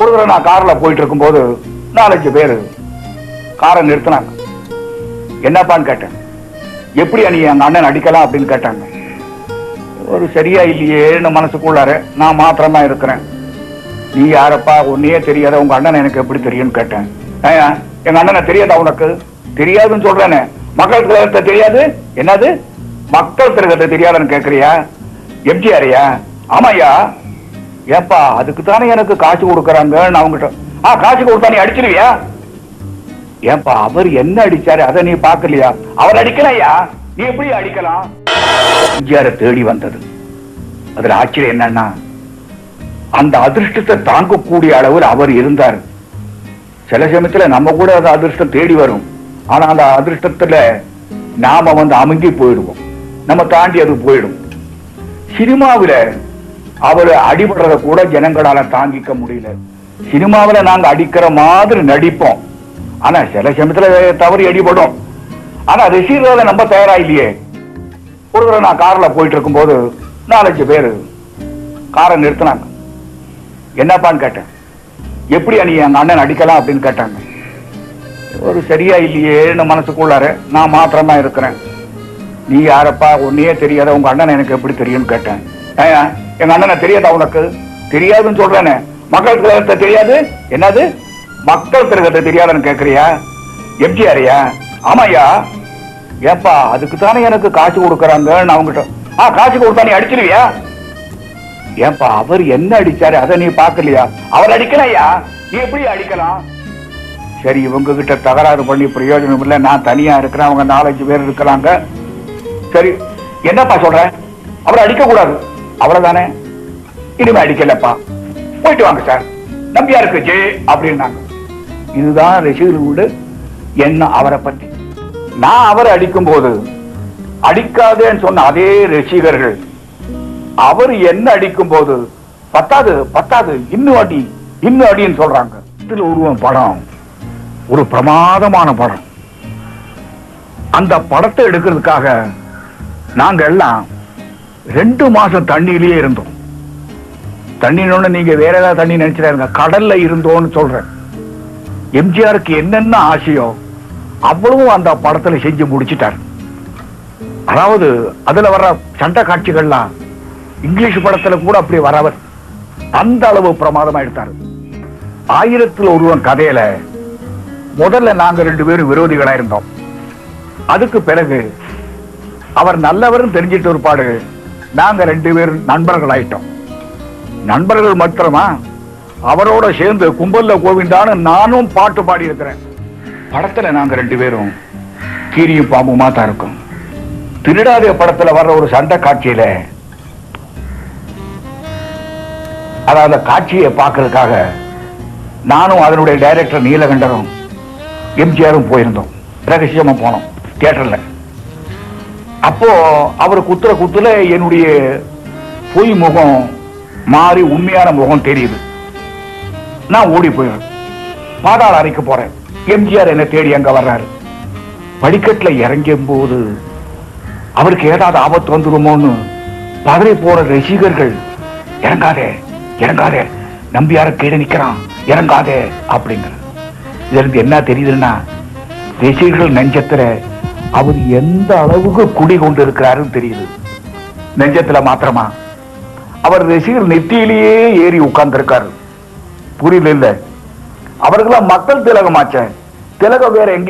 ஒரு தடவை நான் காரில் போயிட்டு இருக்கும்போது நாலஞ்சு பேர் காரை நிறுத்தினாங்க. என்னப்பான்னு கேட்டேன். எப்படி நீ எங்கள் அண்ணன் அடிக்கலாம் அப்படின்னு கேட்டாங்க. ஒரு சரியா இல்லையேன்னு மனசுக்குள்ளார நான் மாத்திரமா இருக்கிறேன். நீ யாரப்பா உன்னையே தெரியாத உங்க அண்ணன் எனக்கு எப்படி தெரியும்னு கேட்டேன். எங்க அண்ணனை தெரியாதா உனக்கு? தெரியாதுன்னு சொல்றேனே. மக்கள் திலகத்தை தெரியாது? என்னது? மக்கள் திலகத்தை தெரியாதுன்னு எம்ஜிஆர் எம்ஜிஆரையா ஆமாய்யா? ஏப்பா அதுக்கு தானே எனக்கு காசு கொடுக்கறாங்கன்னு அவங்ககிட்ட ஆ காசு கொடுத்தா நீ அடிச்சிருவியா? ஏப்பா அவர் என்ன அடிச்சாரு? அதை நீ பாக்கலையா அவர் அடிக்கலையா? நீ எப்படி அடிக்கலாம்? எம்ஜிஆரை தேடி வந்தது. அதுல ஆச்சரியம் என்னன்னா அந்த அதிர்ஷ்டத்தை தாங்கக்கூடிய அளவில் அவர் இருந்தார். சில சமயத்துல நம்ம கூட அந்த அதிர்ஷ்டம் தேடி வரும். ஆனா அந்த அதிர்ஷ்டத்துல நாம வந்து அமுங்கி போயிடுவோம். நம்ம தாண்டி அது போயிடும். சினிமாவில் அவரு அடிபடுறத கூட ஜனங்களால தாங்கிக்க முடியல. சினிமாவில நாங்க அடிக்கிற மாதிரி நடிப்போம். ஆனா சில சமயத்துல தவறி அடிபடும். ஆனா ரசிகர்களை நம்ம தயாரா இல்லையே ஒரு தடவை நான் கார்ல போயிட்டு இருக்கும்போது நாலஞ்சு பேர் காரை நிறுத்தினாங்க. என்னப்பான்னு கேட்டேன். எப்படி நீ எங்க அண்ணன் அடிக்கலாம் அப்படின்னு கேட்டாங்க. ஒரு சரியா இல்லையேன்னு மனசுக்குள்ளார நான் மாத்திரமா இருக்கிறேன். நீ யாரப்பா உன்னையே தெரியாத உங்க அண்ணன் எனக்கு எப்படி தெரியும்னு கேட்டேன். ஏய்யா, எங்க அண்ணனை தெரியாதா உனக்கு? தெரியாதுன்னு சொல்றேனே. மக்கள் திலகத்தை தெரியாது? என்னது? மக்கள் திலகத்தை தெரியாதுன்னு கேக்குறியா? எம்ஜிஆரையா? ஆமாயா ஏப்பா அதுக்கு தானே எனக்கு காசு கொடுக்கறாங்கன்னு அவங்ககிட்ட ஆ காசு கொடுத்தா நீ அடிச்சிருவியா? ஏப்பா அவர் என்ன அடிச்சாரு? அதை நீ பாக்கலையா அவர் அடிக்கலையா நீ எப்படி அடிக்கலாம்? சரி இவங்க கிட்ட தகராறு பண்ணி பிரயோஜனம் இல்ல. நான் தனியா இருக்கிறேன். அவங்க நாலஞ்சு பேர் இருக்கிறாங்க சரி என்னப்பா சொல்றேன் அவரை அடிக்க கூடாது அவ்வளவுதானே? இனிமே அடிக்கலப்பா போயிட்டு வாங்க சார் நம்பியா இருக்கு ஜே அப்படின்னாங்க. இதுதான் ரசிகர்களோடு என்ன அவரை பத்தி? நான் அவரை அடிக்கும் போது அடிக்காதேன்னு சொன்ன அதே ரசிகர்கள் அவர் என்ன அடிக்கும் போது பத்தாது பத்தாது இன்னும் அடி இன்னும் அடின்னு சொல்றாங்க. இதில் உருவம் படம் ஒரு பிரமாதமான படம். அந்த படத்தை எடுக்கிறதுக்காக நாங்க எல்லாம் ரெண்டு மாசம் தண்ணியிலேயே இருந்தோம். தண்ணினோட நீங்க வேற ஏதாவது தண்ணி நினைச்சிடாருங்க கடல்ல இருந்தோம்னு சொல்றேன். எம்ஜிஆருக்கு என்னென்ன ஆசையோ அவ்வளவும் அந்த படத்துல செஞ்சு முடிச்சிட்டார். அதாவது அதுல வர்ற சண்டை காட்சிகள்லாம் இங்கிலீஷ் படத்துல கூட அப்படி வரவர். அந்த அளவு பிரமாதமா எடுத்தாரு. ஆயிரத்துல ஒருவன் கதையில முதல்ல நாங்க ரெண்டு பேரும் விரோதிகளா இருந்தோம். அதுக்கு பிறகு அவர் நல்லவர்னு தெரிஞ்சிட்ட ஒருபாடு நாங்க ரெண்டு பேரும் நண்பர்கள் ஆயிட்டோம் நண்பர்கள் மாத்திரமா அவரோட சேர்ந்து கும்பல்ல கோவிந்தான்னு நானும் பாட்டு பாடி இருக்கிறேன் படத்துல நாங்க ரெண்டு பேரும் கீரியும் பாம்புமா தான் இருக்கும். திருடாதே படத்துல வர்ற ஒரு சண்டை காட்சியில அதாவது காட்சியை பார்க்கறதுக்காக நானும் அதனுடைய டைரக்டர் நீலகண்டரும் எம்ஜிஆரும் போயிருந்தோம். ரகசியமா போனோம். தியேட்டர்ல. அப்போ அவர் குத்துற குத்துல என்னுடைய பொய் முகம் மாறி உண்மையான முகம் தெரியுது. நான் ஓடி போயிடுறேன். பாதாள அறைக்கு போறேன். எம்ஜிஆர் என்ன தேடி அங்க வர்றாரு. படிக்கட்டுல இறங்கும் போது அவருக்கு ஏதாவது ஆபத்து வந்துருமோன்னு பதறி போற ரசிகர்கள் இறங்காதே இறங்காதே நம்பியார கீழே நிக்கிறான் இறங்காதே அப்படிங்கிற இதுல இருந்து என்ன தெரியுதுன்னா ரசிகர்கள் நெஞ்சத்துல அவர் எந்த அளவுக்கு குடி கொண்டு இருக்கிறாருன்னு தெரியுது. நெஞ்சத்துல மாத்திரமா? அவர் ரசிகர் நெத்தியிலேயே ஏறி உட்கார்ந்துருக்காரு. புரியல இல்லை? அவர்களாம் மக்கள் திலகமாச்சேன் திலகம் வேற எங்க